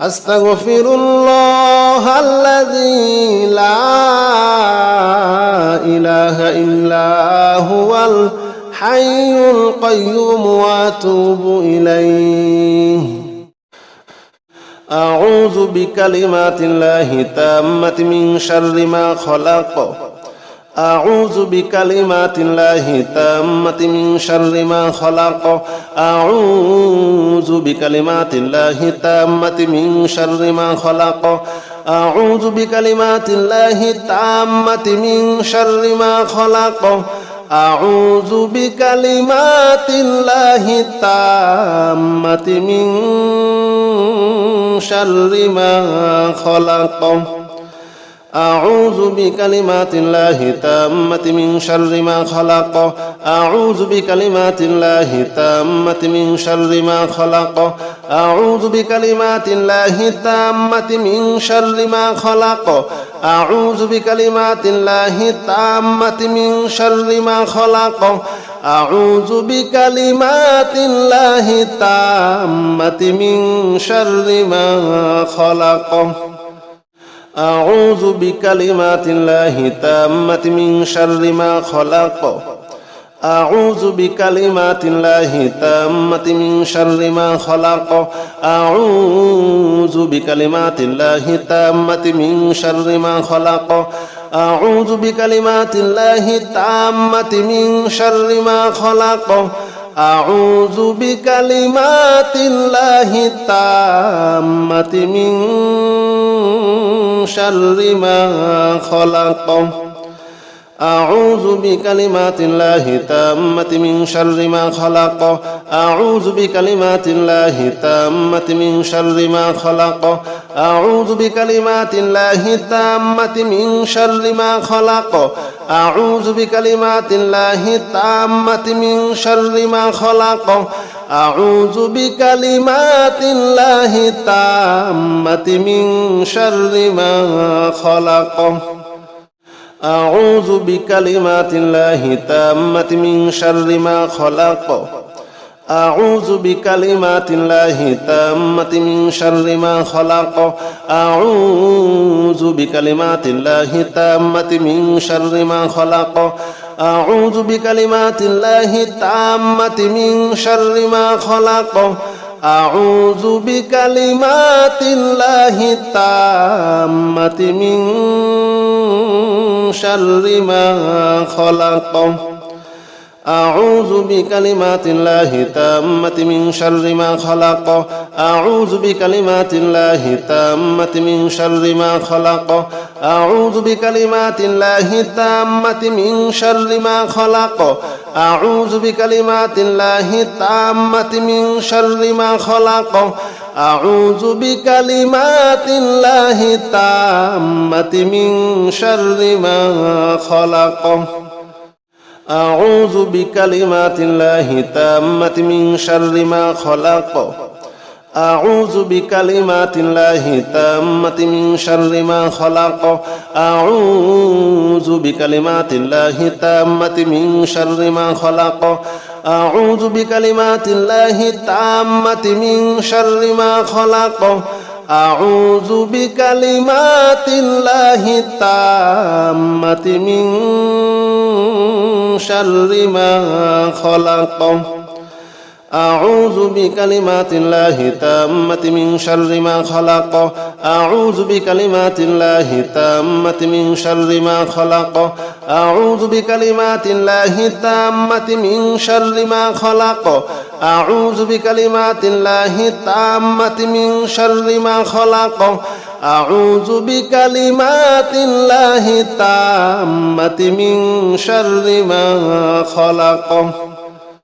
أستغفر الله الذي لا إله إلا هو الحي القيوم وأتوب إليه أعوذ بكلمات الله تامة من شر ما خلق أعوذ بكلمات الله تامة من شر ما خلق. أعوذ بكلمات الله تامة من شر ما خلق. أعوذ بكلمات الله تامة من شر ما خلق. أعوذ بكلمات الله التامة من شر ما خلق. أعوذ بكلمات الله تامة من شر ما خلق أعوذ بكلمات الله تامة من شر ما خلق أعوذ بكلمات الله تامة من شر ما خلق أعوذ بكلمات الله تامة من شر ما خلق أعوذ بكلمات الله التامة من شر ما خلق أعوذ بكلمات الله التامة من شر ما خلق أعوذ بكلمات الله تامة من شر ما خلق أعوذ بكلمات الله تامة من شر ما خلق أعوذ بكلمات الله تامة من شر ما خلق أعوذ بكلمات الله التامة من شر ما خلق. أعوذ بكلمات الله تامة من شر ما خلق. أعوذ بكلمات الله تامة من شر ما خلق. أعوذ بكلمات الله تامة من شر ما خلق. أعوذ بكلمات الله تامة من شر ما خلق. أعوذ بكلمات الله تامة من شر ما خلق. أعوذ بكلمات الله تامة من شر ما خلق. أعوذ بكلمات الله تامة من شر ما خلق. أعوذ بكلمات الله تامة من شر ما خلق. أعوذ بكلمات الله تامة من شر ما خلق. أعوذ بكلمات الله التامة من شر ما خلق. أعوذ بكلمات الله تامة من شر ما خلق أعوذ بكلمات الله تامة من شر ما خلق أعوذ بكلمات الله تامة من شر ما خلق أعوذ بكلمات الله تامة من شر ما خلق أعوذ بكلمات الله تامة من شر ما خلق أعوذ بكلمات الله تامة من شر ما خلق. أعوذ بكلمات الله تامة من شر ما خلق. أعوذ بكلمات الله تامة من شر ما خلق. أعوذ بكلمات الله تامة من شر ما خلق. أعوذ بكلمات الله التامة من شر ما خلق أعوذ بكلمات الله تامة من شر ما خلق. أعوذ بكلمات الله تامة من شر ما خلق. أعوذ بكلمات الله تامة من شر ما خلق. أعوذ بكلمات الله تامة من شر ما خلق. أعوذ بكلمات الله تامة من شر ما خلق.